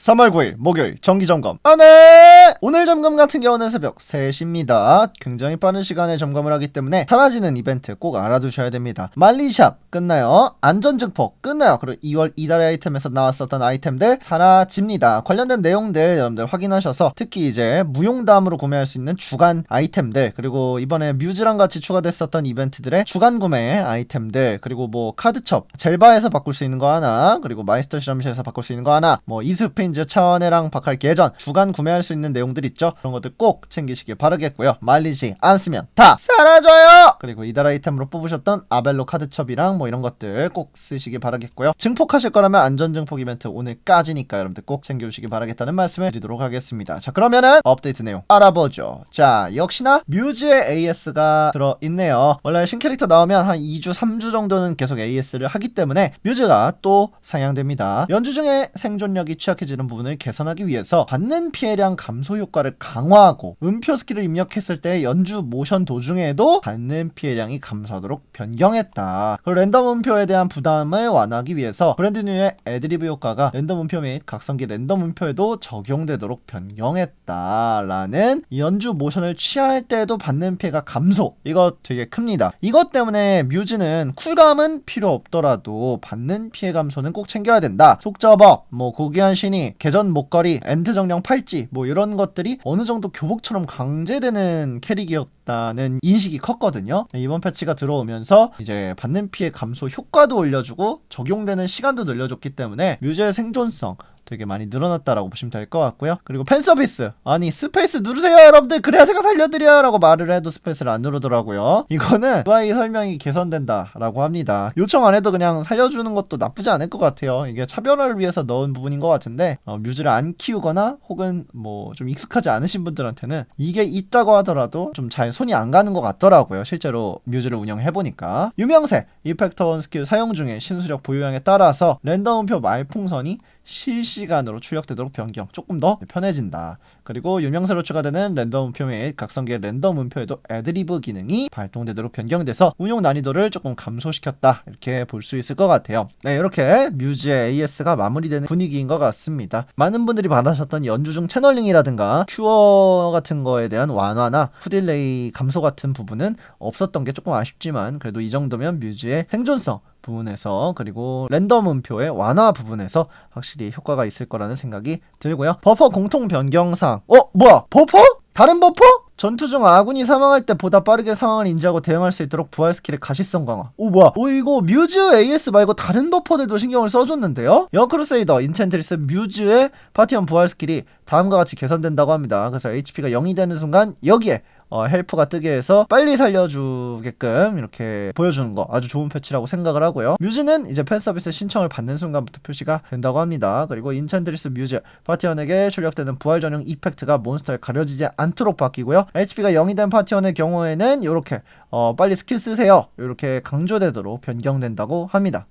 3월 9일 목요일 정기점검 아, 네! 오늘 점검 같은 경우는 새벽 3시입니다. 굉장히 빠른 시간에 점검을 하기 때문에 사라지는 이벤트 꼭 알아두셔야 됩니다. 말리샵 끝나요. 안전증폭 끝나요. 그리고 2월 이달의 아이템에서 나왔었던 아이템들 사라집니다. 관련된 내용들 여러분들 확인하셔서 특히 이제 무용담으로 구매할 수 있는 주간 아이템들 그리고 이번에 뮤즈랑 같이 추가됐었던 이벤트들의 주간 구매 아이템들 그리고 뭐 카드첩 젤바에서 바꿀 수 있는 거 하나 그리고 마이스터 실험실에서 바꿀 수 있는 거 하나 뭐 이스페인즈 차원회랑 박할 예전 주간 구매할 수 있는 내용들 있죠? 그런 것들 꼭 챙기시길 바라겠고요. 말리지 않으면 다 사라져요! 그리고 이달 아이템으로 뽑으셨던 아벨로 카드첩이랑 뭐 이런 것들 꼭 쓰시길 바라겠고요. 증폭하실 거라면 안전증폭 이벤트 오늘까지니까 여러분들 꼭 챙겨주시길 바라겠다는 말씀을 드리도록 하겠습니다. 자 그러면은 업데이트 내용 알아보죠. 자 역시나 뮤즈의 AS가 들어있네요. 원래 신 캐릭터 나오면 한 2주 3주 정도는 계속 AS를 하기 때문에 뮤즈가 또 상향됩니다. 연주 중에 생존력이 취약해지는 부분을 개선하기 위해서 받는 피해량 감소 효과를 강화하고 음표 스킬을 입력했을 때 연주 모션 도중에도 받는 피해량이 감소하도록 변경했다. 그리고 랜덤 음표에 대한 부담을 완화하기 위해서 브랜드 뉴의 애드리브 효과가 랜덤 음표 및 각성기 랜덤 음표에도 적용되도록 변경했다라는 연주 모션을 취할 때도 받는 피해가 감소. 이거 되게 큽니다. 이것 때문에 뮤즈는 쿨감은 필요 없더라도 받는 피해 감소는 꼭 챙겨야 된다. 속접업 뭐 고귀한 신이 개전 목걸이 엔트 정령 팔찌 뭐 이런 것들이 어느 정도 교복처럼 강제되는 캐릭이었다는 인식이 컸거든요. 이번 패치가 들어오면서 이제 받는 피해 감소 효과도 올려주고 적용되는 시간도 늘려줬기 때문에 뮤즈의 생존성 되게 많이 늘어났다라고 보시면 될 것 같고요. 그리고 팬 서비스. 아니, 스페이스 누르세요, 여러분들. 그래야 제가 살려드려요. 라고 말을 해도 스페이스를 안 누르더라고요. 이거는 UI 설명이 개선된다라고 합니다. 요청 안 해도 그냥 살려주는 것도 나쁘지 않을 것 같아요. 이게 차별화를 위해서 넣은 부분인 것 같은데, 어, 뮤즈를 안 키우거나 혹은 뭐 좀 익숙하지 않으신 분들한테는 이게 있다고 하더라도 좀 잘 손이 안 가는 것 같더라고요. 실제로 뮤즈를 운영해 보니까. 유명세, 이펙터 원 스킬 사용 중에 신수력 보유량에 따라서 랜덤 음표 말풍선이 실시간으로 출력되도록 변경 조금 더 편해진다. 그리고 유명세로 추가되는 랜덤 음표 및 각성기의 랜덤 음표에도 애드리브 기능이 발동되도록 변경돼서 운용 난이도를 조금 감소시켰다. 이렇게 볼 수 있을 것 같아요. 네, 이렇게 뮤즈의 AS가 마무리되는 분위기인 것 같습니다. 많은 분들이 받으셨던 연주 중 채널링이라든가 큐어 같은 거에 대한 완화나 후딜레이 감소 같은 부분은 없었던 게 조금 아쉽지만 그래도 이 정도면 뮤즈의 생존성 부분에서 그리고 랜덤 음표의 완화 부분에서 확실히 효과가 있을 거라는 생각이 들고요. 버퍼 공통 변경사항. 어, 뭐야? 버퍼? 다른 버퍼? 전투 중 아군이 사망할 때 보다 빠르게 상황을 인지하고 대응할 수 있도록 부활 스킬의 가시성 강화. 오 뭐야? 오 이거 뮤즈 AS 말고 다른 버퍼들도 신경을 써줬는데요? 여크루세이더 인챈트리스 뮤즈의 파티원 부활 스킬이 다음과 같이 개선된다고 합니다. 그래서 HP가 0이 되는 순간 여기에 어, 헬프가 뜨게 해서 빨리 살려주게끔 이렇게 보여주는 거 아주 좋은 패치라고 생각을 하고요. 뮤즈는 이제 팬 서비스 신청을 받는 순간부터 표시가 된다고 합니다. 그리고 인챈드리스 뮤즈 파티원에게 출력되는 부활 전용 이펙트가 몬스터에 가려지지 않도록 바뀌고요. HP가 0이 된 파티원의 경우에는 이렇게 어, 빨리 스킬 쓰세요. 이렇게 강조되도록 변경된다고 합니다.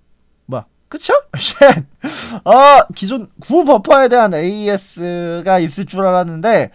그쵸? 쉣! 아, 기존 구 버퍼에 대한 AS가 있을 줄 알았는데,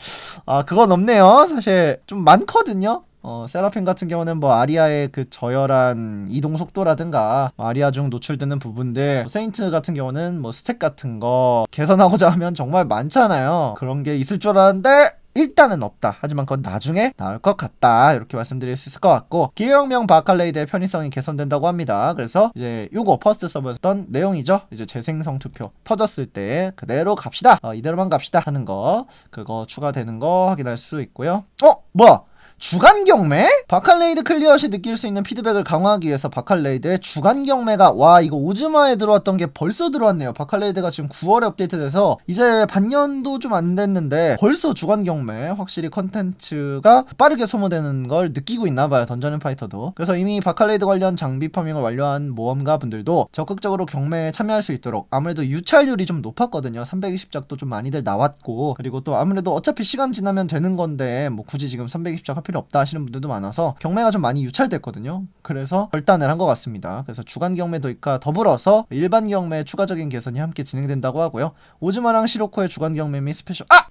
아, 그건 없네요. 사실 좀 많거든요. 어, 세라핀 같은 경우는 뭐 아리아의 그 저열한 이동 속도라든가 뭐 아리아 중 노출되는 부분들 뭐 세인트 같은 경우는 뭐 스택 같은 거 개선하고자 하면 정말 많잖아요. 그런 게 있을 줄 알았는데 일단은 없다. 하지만 그건 나중에 나올 것 같다. 이렇게 말씀드릴 수 있을 것 같고 기억명 바칼레이드의 편의성이 개선된다고 합니다. 그래서 이제 요거 퍼스트 서버였던 내용이죠. 이제 재생성 투표 터졌을 때 그대로 갑시다. 어, 이대로만 갑시다 하는 거 그거 추가되는 거 확인할 수 있고요. 어 뭐야? 주간 경매? 바칼레이드 클리어 시 느낄 수 있는 피드백을 강화하기 위해서 바칼레이드의 주간 경매가 와 이거 오즈마에 들어왔던 게 벌써 들어왔네요. 바칼레이드가 지금 9월에 업데이트돼서 이제 반년도 좀 안 됐는데 벌써 주간 경매 확실히 컨텐츠가 빠르게 소모되는 걸 느끼고 있나 봐요. 던전 앤 파이터도. 그래서 이미 바칼레이드 관련 장비 파밍을 완료한 모험가 분들도 적극적으로 경매에 참여할 수 있도록 아무래도 유찰률이 좀 높았거든요. 320작도 좀 많이들 나왔고 그리고 또 아무래도 어차피 시간 지나면 되는 건데 뭐 굳이 지금 320작 할필 요 없다 하시는 분들도 많아서 경매가 좀 많이 유찰됐거든요. 그래서 결단을 한 것 같습니다. 그래서 주간 경매 도입과 더불어서 일반 경매 추가적인 개선이 함께 진행된다고 하고요. 오즈마랑 시로코의 주간 경매 및 스페셜 아!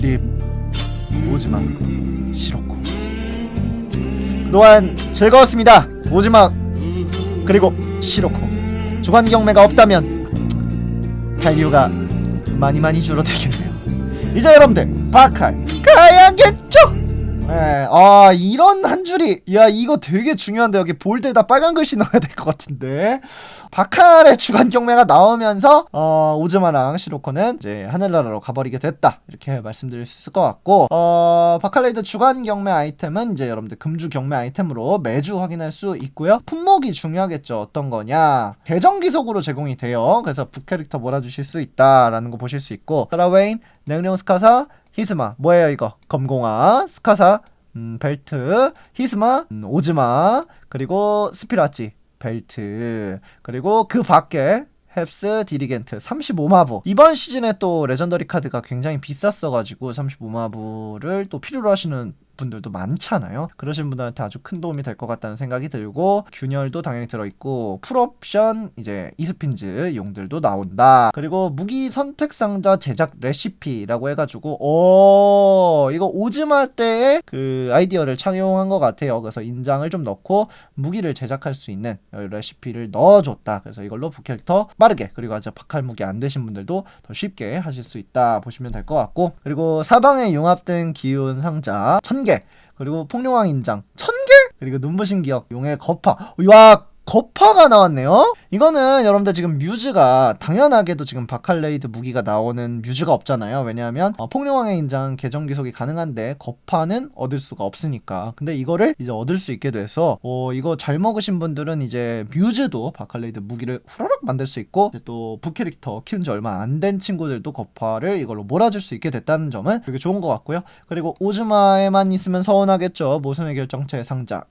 립 오즈마 시로코 그동안 즐거웠습니다. 오즈마 그리고 시로코 주간 경매가 없다면 한류가 많이 많이 줄어들겠네요. 이제 여러분들 바칼 가야겠죠? 네, 아 이런 한 줄이 야 이거 되게 중요한데 여기 볼드에다 빨간 글씨 넣어야 될 것 같은데. 바칼의 주간 경매가 나오면서 어, 오즈마랑 시로코는 이제 하늘나라로 가버리게 됐다. 이렇게 말씀드릴 수 있을 것 같고 어, 바칼레이드 주간 경매 아이템은 이제 여러분들 금주 경매 아이템으로 매주 확인할 수 있고요. 품목이 중요하겠죠. 어떤 거냐. 계정 기속으로 제공이 돼요. 그래서 북캐릭터 몰아주실 수 있다라는 거 보실 수 있고 사라웨인 냉룡 스카사 히스마 뭐예요 이거? 검공아 스카사 음, 벨트 히스마 음, 오즈마 그리고 스피라치 벨트 그리고 그 밖에 헵스 디리겐트 35마부. 이번 시즌에 또 레전더리 카드가 굉장히 비쌌어가지고 35마부를 또 필요로 하시는 분들도 많잖아요. 그러신 분들한테 아주 큰 도움이 될 것 같다는 생각이 들고 균열도 당연히 들어있고 풀옵션 이제 이스핀즈 용들도 나온다. 그리고 무기 선택 상자 제작 레시피라고 해가지고 오 이거 오즈마 때의 그 아이디어를 착용한 것 같아요. 그래서 인장을 좀 넣고 무기를 제작할 수 있는 레시피를 넣어줬다. 그래서 이걸로 부캐릭터 빠르게 그리고 아직 박할 무기 안 되신 분들도 더 쉽게 하실 수 있다 보시면 될 것 같고. 그리고 사방에 융합된 기운 상자 1000개 그리고 폭룡왕 인장 1000개 그리고 눈부신 기억 용의 거파. 와 거파가 나왔네요. 이거는 여러분들 지금 뮤즈가 당연하게도 지금 바칼레이드 무기가 나오는 뮤즈가 없잖아요. 왜냐하면 어, 폭룡왕의 인장 계정 기속이 가능한데 거파는 얻을 수가 없으니까. 근데 이거를 이제 얻을 수 있게 돼서 어, 이거 잘 먹으신 분들은 이제 뮤즈도 바칼레이드 무기를 후라락 만들 수 있고 또 부캐릭터 키운 지 얼마 안 된 친구들도 거파를 이걸로 몰아줄 수 있게 됐다는 점은 되게 좋은 것 같고요. 그리고 오즈마에만 있으면 서운하겠죠. 모선의 결정체 상자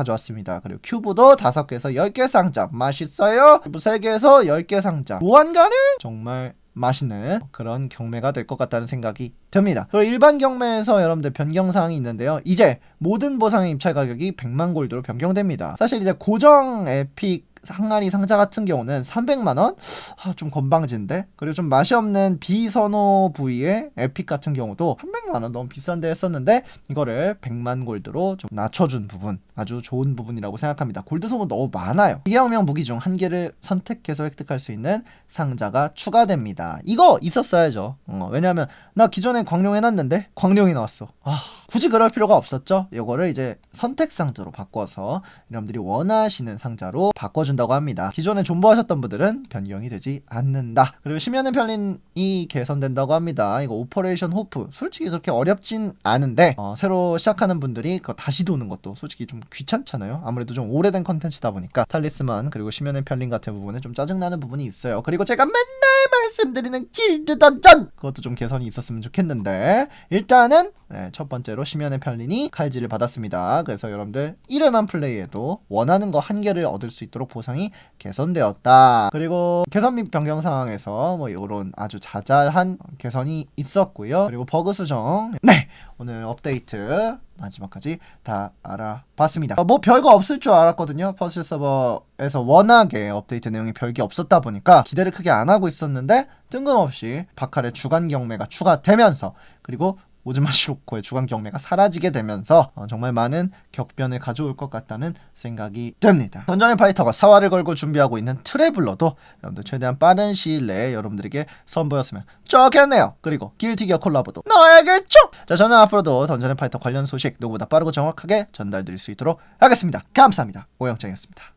가져왔습니다. 그리고 큐브도 5개에서 10개 상자 맛있어요. 큐브 3개에서 10개 상자 무한가는 정말 맛있는 그런 경매가 될 것 같다는 생각이 듭니다. 그리고 일반 경매에서 여러분들 변경 사항이 있는데요. 이제 모든 보상의 입찰 가격이 100만 골드로 변경됩니다. 사실 이제 고정 에픽 항아리 상자 같은 경우는 300만 원? 아, 좀 건방진데? 그리고 좀 맛이 없는 비선호 부위의 에픽 같은 경우도 300만 원 너무 비싼데 했었는데 이거를 100만 골드로 좀 낮춰준 부분 아주 좋은 부분이라고 생각합니다. 골드 소모 너무 많아요. 기계혁명 무기 중 한 개를 선택해서 획득할 수 있는 상자가 추가됩니다. 이거 있었어야죠. 어, 왜냐하면 나 기존에 광룡 해놨는데 광룡이 나왔어. 아, 굳이 그럴 필요가 없었죠. 이거를 이제 선택 상자로 바꿔서 여러분들이 원하시는 상자로 바꿔 준다고 합니다. 기존에 존버하셨던 분들은 변경이 되지 않는다. 그리고 심연의 편린이 개선된다고 합니다. 이거 오퍼레이션 호프 솔직히 그렇게 어렵진 않은데 어, 새로 시작하는 분들이 그거 다시 도는 것도 솔직히 좀 귀찮잖아요. 아무래도 좀 오래된 컨텐츠다 보니까 탈리스만 그리고 심연의 편린 같은 부분에 좀 짜증나는 부분이 있어요. 그리고 제가 맨날 말씀드리는 길드 던전 그것도 좀 개선이 있었으면 좋겠는데 일단은 네, 첫 번째로 심연의 편린이 칼질을 받았습니다. 그래서 여러분들 1회만 플레이해도 원하는 거 한 개를 얻을 수 있도록 보상이 개선되었다. 그리고 개선 및 변경 상황에서 뭐 이런 아주 자잘한 개선이 있었고요. 그리고 버그 수정 네 오늘 업데이트 마지막까지 다 알아봤습니다. 어, 뭐 별거 없을 줄 알았거든요. 퍼즐 서버에서 워낙에 업데이트 내용이 별게 없었다 보니까 기대를 크게 안 하고 있었는데 뜬금없이 바칼의 주간 경매가 추가되면서 그리고 오즈마 시로코의 주간 경매가 사라지게 되면서 어, 정말 많은 격변을 가져올 것 같다는 생각이 듭니다. 던전의 파이터가 사활을 걸고 준비하고 있는 트래블러도 여러분들 최대한 빠른 시일 내에 여러분들에게 선보였으면 좋겠네요. 그리고 길티기어 콜라보도 넣어야겠죠? 자 저는 앞으로도 던전의 파이터 관련 소식 누구보다 빠르고 정확하게 전달드릴 수 있도록 하겠습니다. 감사합니다. 오영장이었습니다.